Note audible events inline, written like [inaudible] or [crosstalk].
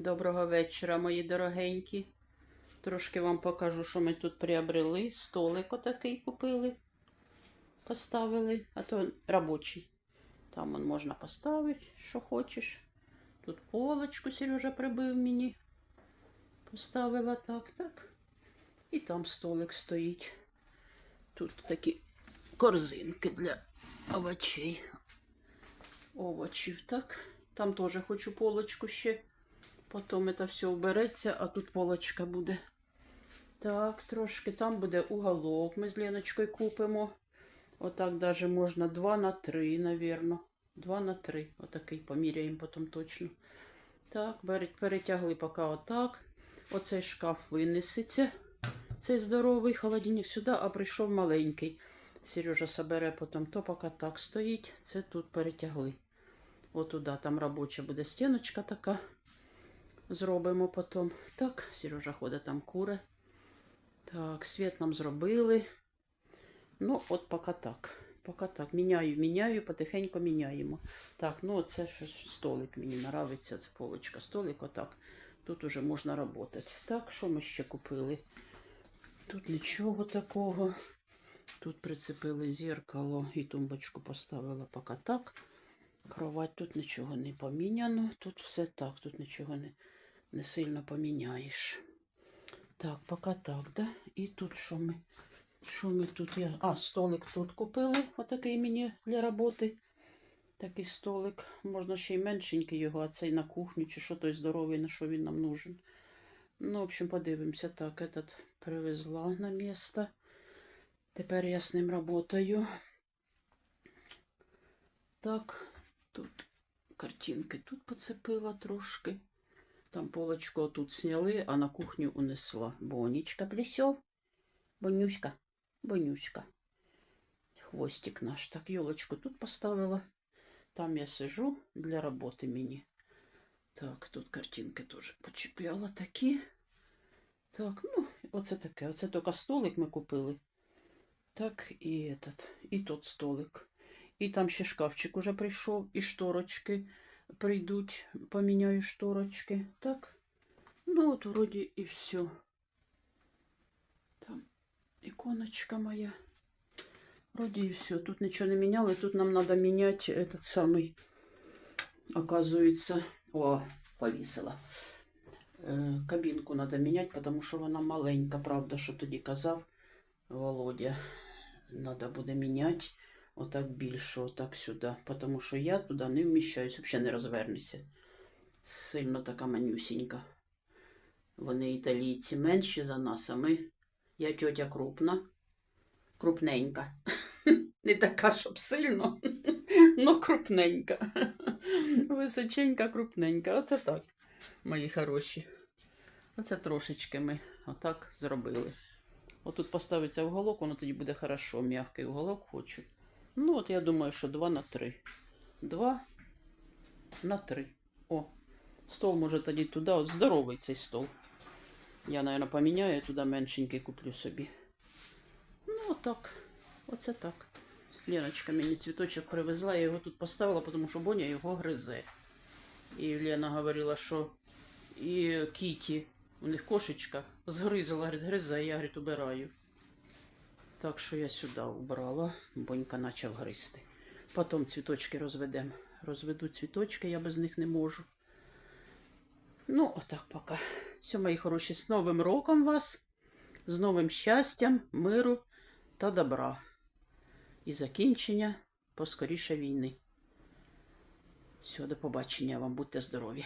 Доброго вечора, мої дорогенькі. Трошки вам покажу, що ми тут приобрели. Столик отакий купили, поставили, а то робочий. Там он можна поставити, що хочеш. Тут полочку Сережа прибив мені. Поставила так, так. І там столик стоїть. Тут такі корзинки для овочей. Овочів, так. Там теж хочу полочку ще. Потім це все вбереться, а тут полочка буде. Так, трошки там буде уголок. Ми з Леночкою купимо. Отак даже можна 2 на 3, навірно. 2 на 3. Отакий поміряємо потім точно. Так, перетягли поки отак. Оцей шкаф винесеться. Цей здоровий холодильник сюди, а прийшов маленький. Сережа собере потім то поки так стоїть. Це тут перетягли. Отуда там робоча буде стіночка така. Зробимо потім. Так, Сережа ходить там куре. Так, світ нам зробили. Ну, от поки так. Поки так. Міняю, міняю, потихеньку міняємо. Так, ну це ж столик мені подобається. Це полочка. Столик отак. Тут уже можна працювати. Так, що ми ще купили? Тут нічого такого. Тут прицепили зеркало і тумбочку поставила поки так. Кровать тут нічого не поміняно. Тут все так, тут нічого не, не сильно поміняєш. Так, поки так, да? І тут що ми? Що ми тут? Я... А, столик тут купили. Отакий мені для роботи. Такий столик. Можна ще й меншенький його, а цей на кухню, чи що той здоровий, на що він нам нужен. Ну, в общем, подивимося. Так, этот привезла на місто. Тепер я з ним працюю. Так, тут картинки тут поцепила трошки. Там полочку тут сняли, а на кухню унесла. Бонечка Плесев. Бонюшка, Бонюшка. Хвостик наш. Так, елочку тут поставила. Там я сижу для роботи мені. Так, тут картинки теж почіпляла такі. Так, ну, оце таке. Оце тільки столик ми купили. Так, і этот, і тот столик. І там ще шкафчик уже прийшов, і шторочки прийдуть, поміняю шторочки. Так. Ну, от вроді і все. Там іконочка моя. Вроді і все. Тут нічого не міняли. Тут нам треба міняти этот самий, оказується, о, повісила. Е, Кабінку треба міняти, тому що вона маленька, правда, що тоді казав Володя. Треба буде міняти. Отак більше, отак сюди. Тому що я туди не вміщаюсь, взагалі не розвернуся. Сильно така манюсінька. Вони італійці менші за нас, а ми. Я тьотя крупна, крупненька. [laughs] Не така, щоб сильно, [laughs] але крупненька. [laughs] Височенька, крупненька. Оце так, мої хороші. Оце трошечки ми отак зробили. Отут поставиться уголок, воно тоді буде хорошо. М'який уголок хочу. Ну, от я думаю, що 2 на 3. 2 на 3. О, стол може тоді туди. От здоровий цей стол. Я, мабуть, поміняю туди меншенький куплю собі. Ну, отак. Оце так. Леночка мені цвіточок привезла, я його тут поставила, тому що Боня його гризе. І Лена говорила, що і Кіті, у них кошечка, згризла, говорить, гризе, я говорить, убираю. Так що я сюди убрала, бонька почав гризти. Потім цвіточки розведемо. Розведу цвіточки, я без них не можу. Ну, отак поки. Все, мої хороші, з Новим роком вас, з новим щастям, миру та добра. І закінчення поскоріше війни. Все, до побачення вам, будьте здорові.